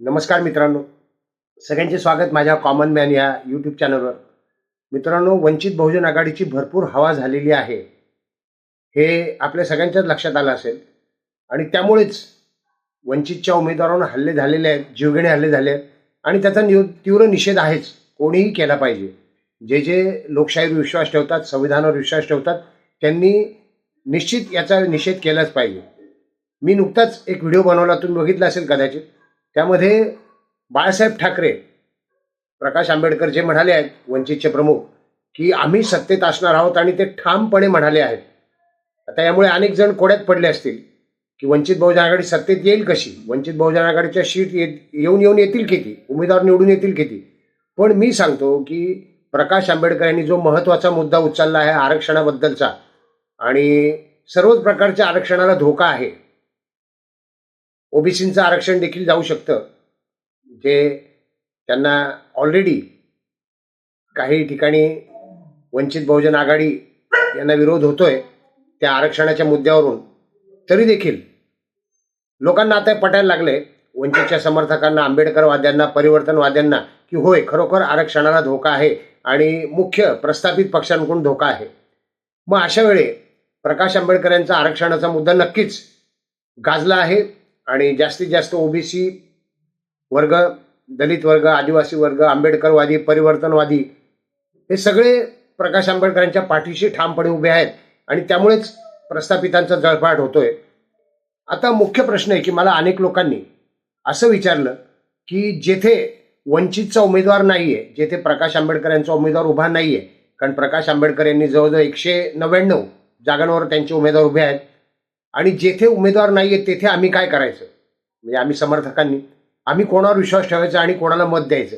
नमस्कार मित्रांनो. सगळ्यांचे स्वागत माझ्या कॉमन मॅन या यूट्यूब चॅनलवर मित्रांनो वंचित बहुजन आघाडीची भरपूर हवा झालेली आहे. हे आपल्या सगळ्यांच्याच लक्षात आलं असेल. आणि त्यामुळेच वंचितच्या उमेदवारांवर हल्ले झालेले आहेत जीवघेणे हल्ले झाले आहेत. आणि त्याचा निव- तीव्र निषेध आहेच कोणीही केला पाहिजे. जे जे लोकशाहीवर विश्वास ठेवतात संविधानावर विश्वास ठेवतात त्यांनी निश्चित याचा निषेध केलाच पाहिजे. मी नुकताच एक व्हिडिओ बनवला तुम्ही बघितला असेल कदाचित. त्यामध्ये बाळासाहेब ठाकरे प्रकाश आंबेडकर जे म्हणाले आहेत वंचितचे प्रमुख की आम्ही सत्तेत असणार आहोत आणि ते ठामपणे म्हणाले आहेत. आता यामुळे अनेक जण कोड्यात पडले असतील की वंचित बहुजन आघाडी सत्तेत येईल कशी? वंचित बहुजन आघाडीच्या शीट येत येऊन येऊन येतील किती? उमेदवार निवडून येतील किती? पण मी सांगतो की प्रकाश आंबेडकर यांनी जो महत्त्वाचा मुद्दा उचलला आहे आरक्षणाबद्दलचा आणि सर्वच प्रकारच्या आरक्षणाला धोका आहे ओबीसीचं आरक्षण देखील जाऊ शकतं. जे त्यांना ऑलरेडी काही ठिकाणी वंचित बहुजन आघाडी यांना विरोध होतोय त्या आरक्षणाच्या मुद्द्यावरून तरी देखील लोकांना आता पटायला लागले. वंचितच्या समर्थकांना आंबेडकरवाद्यांना परिवर्तनवाद्यांना की होय खरोखर आरक्षणाला धोका आहे आणि मुख्य प्रस्थापित पक्षांकडून धोका आहे. मग अशा वेळी प्रकाश आंबेडकर यांचा आरक्षणाचा मुद्दा नक्कीच गाजला आहे. आणि जास्तीत जास्त ओबीसी वर्ग दलित वर्ग आदिवासी वर्ग आंबेडकरवादी परिवर्तनवादी हे सगळे प्रकाश आंबेडकरांच्या पाठीशी ठामपणे उभे आहेत आणि त्यामुळेच प्रस्थापितांचा जळपाट होतोय. आता मुख्य प्रश्न आहे की मला अनेक लोकांनी असं विचारलं की जेथे वंचितचा उमेदवार नाहीये जेथे प्रकाश आंबेडकर यांचा उमेदवार उभा नाहीये कारण प्रकाश आंबेडकर यांनी जवळजवळ एकशे नव्याण्णव जागांवर त्यांचे उमेदवार उभे आहेत आणि जेथे उमेदवार नाही आहेत तेथे आम्ही काय करायचं? म्हणजे आम्ही समर्थकांनी. आम्ही कोणावर विश्वास ठेवायचा आणि कोणाला मत द्यायचं?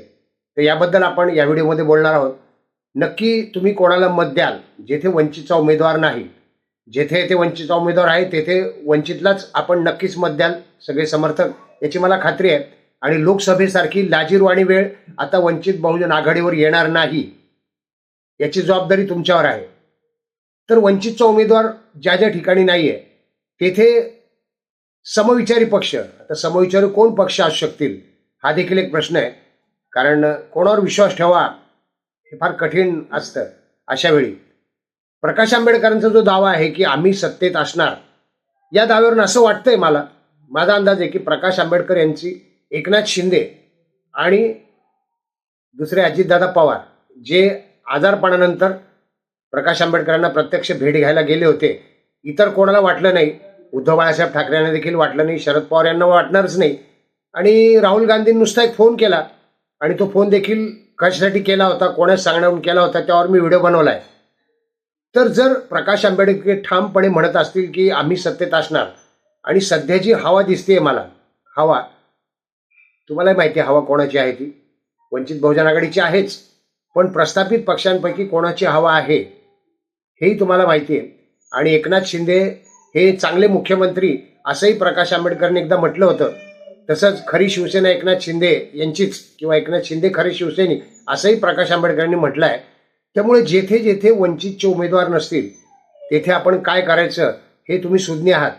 तर याबद्दल आपण या व्हिडिओमध्ये बोलणार आहोत. नक्की तुम्ही कोणाला मत द्याल? जेथे वंचितचा उमेदवार नाही जेथे येथे वंचितचा उमेदवार आहे तेथे वंचितलाच आपण नक्कीच मत द्याल सगळे समर्थक. याची मला खात्री आहे. आणि लोकसभेसारखी लाजीरवाणी वेळ आता वंचित बहुजन आघाडीवर येणार नाही. याची जबाबदारी तुमच्यावर आहे. तर वंचितचा उमेदवार ज्या ज्या ठिकाणी नाही आहे तेथे समविचारी पक्ष आता समविचारी कोण पक्ष असू शकतील हा देखील एक प्रश्न आहे. कारण कोणावर विश्वास ठेवा हे फार कठीण असतं अशा वेळी. प्रकाश आंबेडकरांचा जो दावा आहे की आम्ही सत्तेत असणार या दाव्यावरून असं वाटतंय मला माझा अंदाज आहे की प्रकाश आंबेडकर यांची एकनाथ शिंदे आणि दुसरे अजितदादा पवार जे आजारपणानंतर प्रकाश आंबेडकरांना प्रत्यक्ष भेट घ्यायला गेले होते इतर कोणाला वाटलं नाही. उद्धव बाळासाहेब ठाकरेंना देखील वाटलं नाही. शरद पवार यांना वाटणारच नाही. आणि राहुल गांधींनी नुसता एक फोन केला. आणि तो फोन देखील कशासाठी केला होता कोणाच सांगण्यावरून केला होता त्यावर मी व्हिडिओ बनवलाय. तर जर प्रकाश आंबेडकर ठामपणे म्हणत असतील की आम्ही सत्तेत असणार आणि सध्याची हवा दिसते मला हवा तुम्हाला माहिती आहे हवा कोणाची आहे ती? वंचित बहुजन आघाडीची आहेच. पण प्रस्थापित पक्षांपैकी कोणाची हवा आहे हेही तुम्हाला माहिती आहे. आणि एकनाथ शिंदे हे चांगले मुख्यमंत्री असंही प्रकाश आंबेडकरने एकदा म्हटलं होतं. तसंच खरी शिवसेना एकनाथ शिंदे यांचीच किंवा एकनाथ शिंदे खरी शिवसैनिक असंही प्रकाश आंबेडकरांनी म्हटलं आहे त्यामुळे जेथे जेथे वंचितचे उमेदवार नसतील तेथे आपण काय करायचं हे तुम्ही सुज्ञ आहात.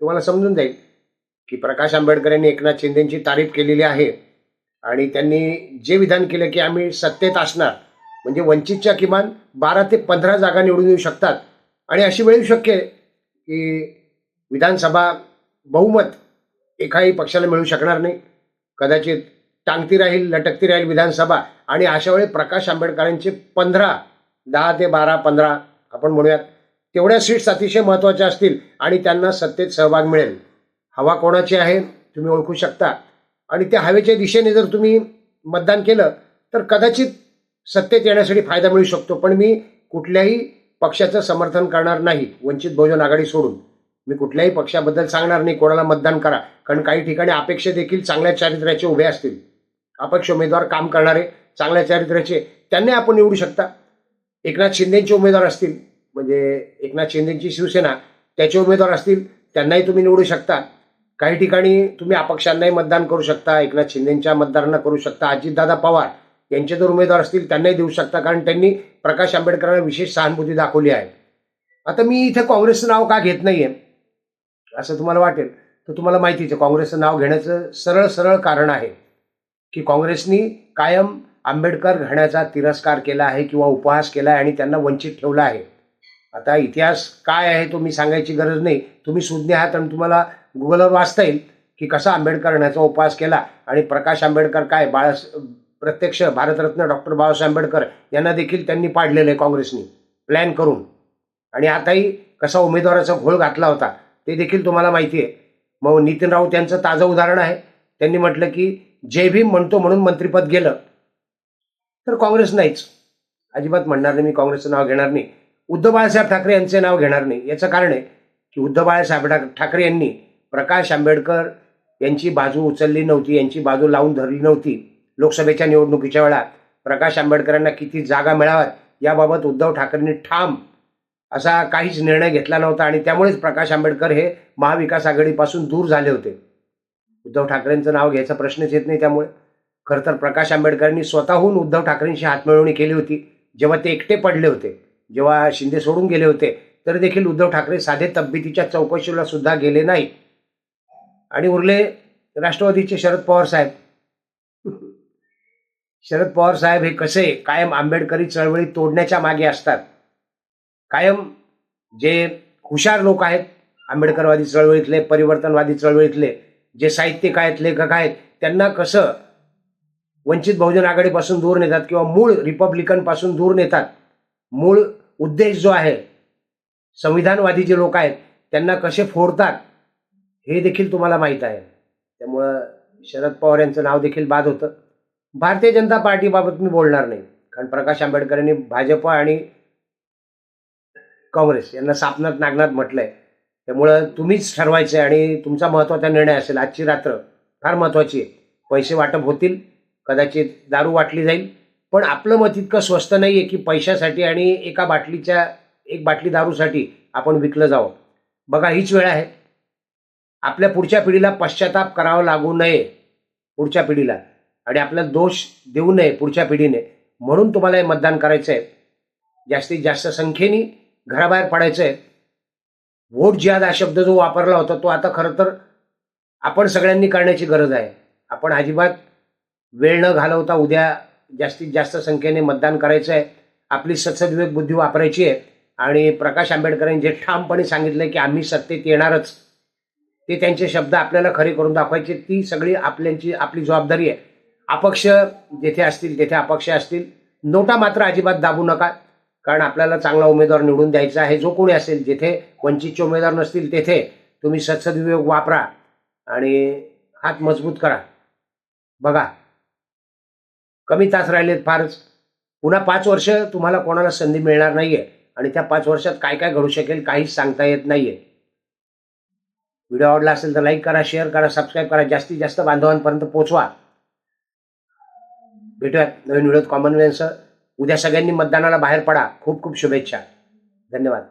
तुम्हाला समजून जाईल की प्रकाश आंबेडकर यांनी एकनाथ शिंदेची तारीफ केलेली आहे. आणि त्यांनी जे विधान केलं की आम्ही सत्तेत असणार म्हणजे वंचितच्या किमान बारा ते पंधरा जागा निवडून येऊ शकतात आणि अशी वेळ शक्य आहे की विधानसभा बहुमत एकाही पक्षाला मिळू शकणार नाही. कदाचित टांगती राहील लटकती राहील विधानसभा आणि अशा वेळी प्रकाश आंबेडकरांचे पंधरा दहा ते बारा पंधरा आपण म्हणूयात तेवढ्या सीट्स अतिशय महत्त्वाच्या असतील आणि त्यांना सत्तेत सहभाग मिळेल. हवा कोणाची आहे तुम्ही ओळखू शकता. आणि त्या हवेच्या दिशेने जर तुम्ही मतदान केलं तर कदाचित सत्तेत येण्यासाठी फायदा मिळू शकतो. पण मी कुठल्याही पक्षाचं समर्थन करणार नाही वंचित बहुजन आघाडी सोडून. मी कुठल्याही पक्षाबद्दल सांगणार नाही कोणाला मतदान करा. कारण काही ठिकाणी अपेक्षा देखील चांगल्या चारित्र्याचे उभे असतील. अपक्ष उमेदवार काम करणारे चांगल्या चारित्र्याचे त्यांनी आपण निवडू शकता. एकनाथ शिंदेचे उमेदवार असतील म्हणजे एकनाथ शिंदेची शिवसेना त्याचे उमेदवार असतील त्यांनाही तुम्ही निवडू शकता. काही ठिकाणी तुम्ही अपक्षांनाही मतदान करू शकता एकनाथ शिंदेच्या मतदारांना करू शकता अजितदादा पवार यांचे जर उमेदवार असतील त्यांनाही देऊ शकता कारण त्यांनी प्रकाश आंबेडकरांना विशेष सहानुभूती दाखवली आहे. आता मी इथे काँग्रेसचं नाव का घेत नाही आहे असं तुम्हाला वाटेल. तर तुम्हाला माहितीच आहे काँग्रेसचं नाव घेण्याचं सरळ सरळ कारण आहे की काँग्रेसनी कायम आंबेडकर घेण्याचा तिरस्कार केला आहे किंवा उपहास केला आहे आणि त्यांना वंचित ठेवला आहे. आता इतिहास काय आहे तो मी सांगायची गरज नाही. तुम्ही सुज्ञ आहात आणि तुम्हाला गुगलवर वाचता येईल की कसा आंबेडकर घराण्याचा उपहास केला आणि प्रकाश आंबेडकर काय? बाळा प्रत्यक्ष भारतरत्न डॉक्टर बाबासाहेब आंबेडकर यांना देखील त्यांनी पाडलेलं आहे काँग्रेसनी. प्लॅन करून. आणि आताही कसा उमेदवाराचा घोळ घातला होता ते देखील तुम्हाला माहिती आहे. मग नितीन राऊत यांचं ताजं उदाहरण आहे. त्यांनी म्हटलं की जय भीम म्हणतो म्हणून मंत्रिपद गेलं. तर काँग्रेस नाहीच. अजिबात म्हणणार नाही मी काँग्रेसचं नाव घेणार नाही. उद्धव बाळासाहेब ठाकरे यांचे नाव घेणार नाही. याचं कारण आहे की उद्धव बाळासाहेब ठाकरे यांनी प्रकाश आंबेडकर यांची बाजू उचलली नव्हती यांची बाजू लावून धरली नव्हती. लोकसभेच्या निवडणुकीच्या वेळा प्रकाश आंबेडकरांना किती जागा मिळाव्यात याबाबत उद्धव ठाकरेंनी ठाम असा काहीच निर्णय घेतला नव्हता आणि त्यामुळेच प्रकाश आंबेडकर हे महाविकास आघाडीपासून दूर झाले होते. उद्धव ठाकरेंचं नाव घ्यायचा प्रश्नच येत नाही त्यामुळे. खरं तर प्रकाश आंबेडकरांनी स्वतःहून उद्धव ठाकरेंशी हातमिळवणी केली होती. जेव्हा ते एकटे पडले होते जेव्हा शिंदे सोडून गेले होते तरी देखील उद्धव ठाकरे साधे तब्येतीच्या चौकशीला सुद्धा गेले नाही. आणि उरले राष्ट्रवादीचे शरद पवार साहेब शरद पवार साहेब हे कसे कायम आंबेडकरी चळवळी तोडण्याच्या मागे असतात? कायम जे हुशार लोक आहेत आंबेडकरवादी चळवळीतले परिवर्तनवादी चळवळीतले जे साहित्यिक आहेत लेखक आहेत त्यांना कसं वंचित बहुजन आघाडीपासून दूर नेतात किंवा मूळ रिपब्लिकनपासून दूर नेतात? मूळ उद्देश जो आहे संविधानवादी जे लोक आहेत त्यांना कसे फोडतात? हे देखील तुम्हाला माहीत आहे. त्यामुळं शरद पवार यांचं नाव देखील बाद होतं. भारतीय जनता पार्टीबाबत मी बोलणार नाही. कारण प्रकाश आंबेडकरांनी भाजप आणि काँग्रेस यांना सापनाथ नागनाथ म्हटलंय. त्यामुळं तुम्हीच ठरवायचं आहे आणि तुमचा महत्त्वाचा निर्णय असेल. आजची रात्र फार महत्त्वाची आहे. पैसे वाटप होतील कदाचित दारू वाटली जाईल. पण आपलं मत इतकं स्वस्त नाही आहे की पैशासाठी आणि एका बाटलीच्या एक बाटली दारूसाठी आपण विकलं जावं. बघा हीच वेळ आहे. आपल्या पुढच्या पिढीला पश्चाताप करावा लागू नये. पुढच्या पिढीला. आणि आपल्याला दोष देऊ नये पुढच्या पिढीने. म्हणून तुम्हाला हे मतदान करायचं आहे जास्तीत जास्त संख्येने घराबाहेर पडायचं आहे वोट जिहाद हा शब्द जो वापरला होता तो आता खरं तर आपण सगळ्यांनी करण्याची गरज आहे. आपण अजिबात वेळ न घालवता उद्या जास्तीत जास्त संख्येने मतदान करायचं आहे आपली सत्सद्विवेक बुद्धी वापरायची आहे. आणि प्रकाश आंबेडकरांनी जे ठामपणे सांगितलं की आम्ही सत्तेत येणारच ते त्यांचे शब्द आपल्याला खरे करून दाखवायचे ती सगळी आपल्याची आपली जबाबदारी आहे. अपक्ष जेथे असतील तेथे अपक्ष असतील. नोटा मात्र अजिबात दाबू नका. कारण आपल्याला चांगला उमेदवार निवडून द्यायचा आहे. जो कोणी असेल जेथे वंचितचे उमेदवार नसतील तेथे तुम्ही सत्सद्विवेक वापरा आणि हात मजबूत करा. बघा. कमी तास राहिलेत फारच. पुन्हा पाच वर्ष तुम्हाला कोणाला संधी मिळणार नाहीये आणि त्या पाच वर्षात काय काय घडू शकेल काहीच सांगता येत नाहीये. व्हिडिओ आवडला असेल तर लाईक करा शेअर करा सबस्क्राईब करा. जास्तीत जास्त बांधवांपर्यंत पोचवा भेटूयात नवीन विरोध कॉमनवेल्थसह उद्या सगळ्यांनी मतदानाला बाहेर पडा. खूप खूप शुभेच्छा. धन्यवाद.